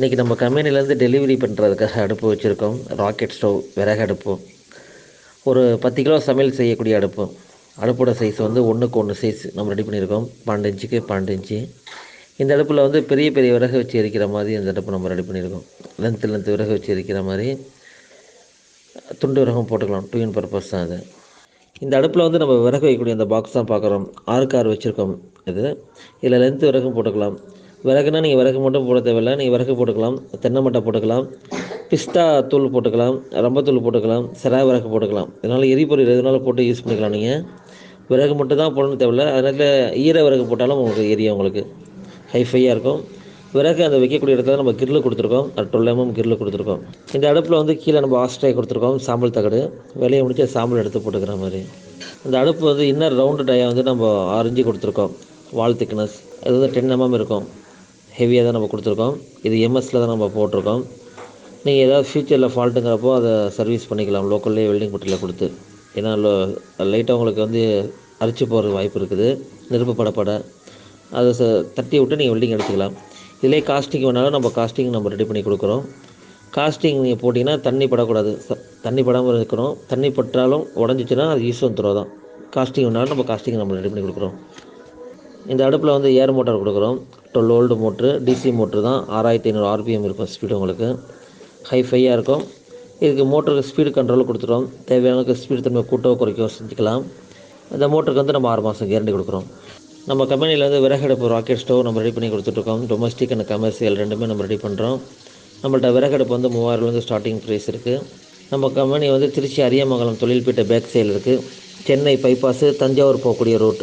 இன்றைக்கி நம்ம கம்பெனிலேருந்து டெலிவரி பண்ணுறதுக்காக அடுப்பு வச்சுருக்கோம். ராக்கெட் ஸ்டவ் விறகு அடுப்பு. ஒரு பத்து கிலோ சமையல் செய்யக்கூடிய அடுப்பு. அடுப்போட சைஸ் வந்து ஒன்றுக்கு ஒன்று சைஸ் நம்ம ரெடி பண்ணியிருக்கோம். பன்னெண்டு இன்ச்சுக்கு பன்னெண்டு இன்ச்சு. இந்த அடுப்பில் வந்து பெரிய பெரிய விறகு வச்சு எரிக்கிற மாதிரி இந்த அடுப்பு நம்ம ரெடி பண்ணியிருக்கோம். லென்த்து லென்த்து விறகு வச்சு எரிக்கிற மாதிரி துண்டு விறகும் போட்டுக்கலாம். டூ இன் பர்பஸ் தான் அது. இந்த அடுப்பில் வந்து நம்ம விறகு வைக்கக்கூடிய அந்த பாக்ஸ் தான் பார்க்குறோம். ஆறுக்கு ஆறு வச்சுருக்கோம். இது. இதில் லென்த்து விறகும் போட்டுக்கலாம். விறகுனா நீங்கள் விறகு மட்டும் போட தேவையில்லை. நீங்கள் விறகு போட்டுக்கலாம் தென்னை மட்டை போட்டுக்கலாம் பிஸ்தா தூள் போட்டுக்கலாம் ரம்பத்தூள் போட்டுக்கலாம் சிரா விறகு போட்டுக்கலாம். இதனால் எரிபொருள் எதுனாலும் போட்டு யூஸ் பண்ணிக்கலாம் நீங்கள் விறகு மட்டும் தான் போடணும் தேவையில்ல அதனால் ஈர விறகு போட்டாலும் உங்களுக்கு எரியும் உங்களுக்கு. ஹைஃபையாக இருக்கும். விறகு அந்த வைக்கக்கூடிய இடத்துல நம்ம கிரில் கொடுத்துருக்கோம். அது கிரில் கொடுத்துருக்கோம். இந்த அடுப்பில் வந்து கீழே நம்ம ஆஸ்ட்ரே கொடுத்துருக்கோம். சாம்பல் தகடு. வேலையை முடிச்சு சாம்பல் எடுத்து போட்டுக்கிற மாதிரி. இந்த அடுப்பு வந்து இன்னர் ரவுண்டு டயா வந்து நம்ம ஆரஞ்சு கொடுத்துருக்கோம். வால் திக்னஸ் அது வந்து டென் எம்எம் இருக்கும். ஹெவியாக தான் நம்ம கொடுத்துருக்கோம். இது எம்எஸ்சில் தான் நம்ம போட்டிருக்கோம். நீங்கள் ஏதாவது ஃப்யூச்சரில் ஃபால்ட்டுங்கிறப்போ அதை சர்வீஸ் பண்ணிக்கலாம். லோக்கல்லே வெல்டிங் பட்டியில் கொடுத்து. ஏன்னா லைட்டாக உங்களுக்கு வந்து அரிச்சு போகிற வாய்ப்பு இருக்குது. நெருப்பு படப்பட அதை ச தட்டி விட்டு நீங்கள் வெல்டிங் எடுத்துக்கலாம். இதிலே காஸ்டிங் வேணாலும் நம்ம காஸ்டிங் நம்ம ரெடி பண்ணி கொடுக்குறோம். காஸ்டிங் நீங்கள் போட்டிங்கன்னா தண்ணி படக்கூடாது. தண்ணி படாமல் இருக்கணும். தண்ணி பட்டாலும் உடஞ்சிச்சின்னா அது ஈஸ்வன் துறவு தான். காஸ்டிங் வேணாலும் நம்ம காஸ்டிங் நம்ம ரெடி பண்ணி கொடுக்குறோம். இந்த அடுப்பில் வந்து ஏர் மோட்டார் கொடுக்குறோம். Dual old motor DC motor தான். ஆறாயிரத்தி ஐநூறு ஆர்பிஎம் இருக்கும் ஸ்பீடு உங்களுக்கு. ஹைஃபையாக இருக்கும். இதுக்கு மோட்டருக்கு ஸ்பீடு கண்ட்ரோல் கொடுத்துட்டோம். தேவையான ஸ்பீடு தன்மை கூட்டவோ குறைக்கவோ செஞ்சுக்கலாம். இந்த மோட்டருக்கு வந்து நம்ம ஆறு மாதம் கேரண்டி கொடுக்குறோம். நம்ம கம்பெனியில் வந்து விறகடுப்பு ராக்கெட் ஸ்டவ் நம்ம ரெடி பண்ணி கொடுத்துட்ருக்கோம். டொமஸ்டிக் அண்ட் கமர்ஷியல் ரெண்டுமே நம்ம ரெடி பண்ணுறோம் நம்மள்ட்ட விறகடுப்பு வந்து மூவாயிரம்லேருந்து ஸ்டார்டிங் ப்ரைஸ் இருக்குது நம்ம கம்பெனி வந்து திருச்சி அரியமங்கலம் தொழில்பேட்டை பேக் சைடில் இருக்குது சென்னை பைபாஸு தஞ்சாவூர் போகக்கூடிய ரூட்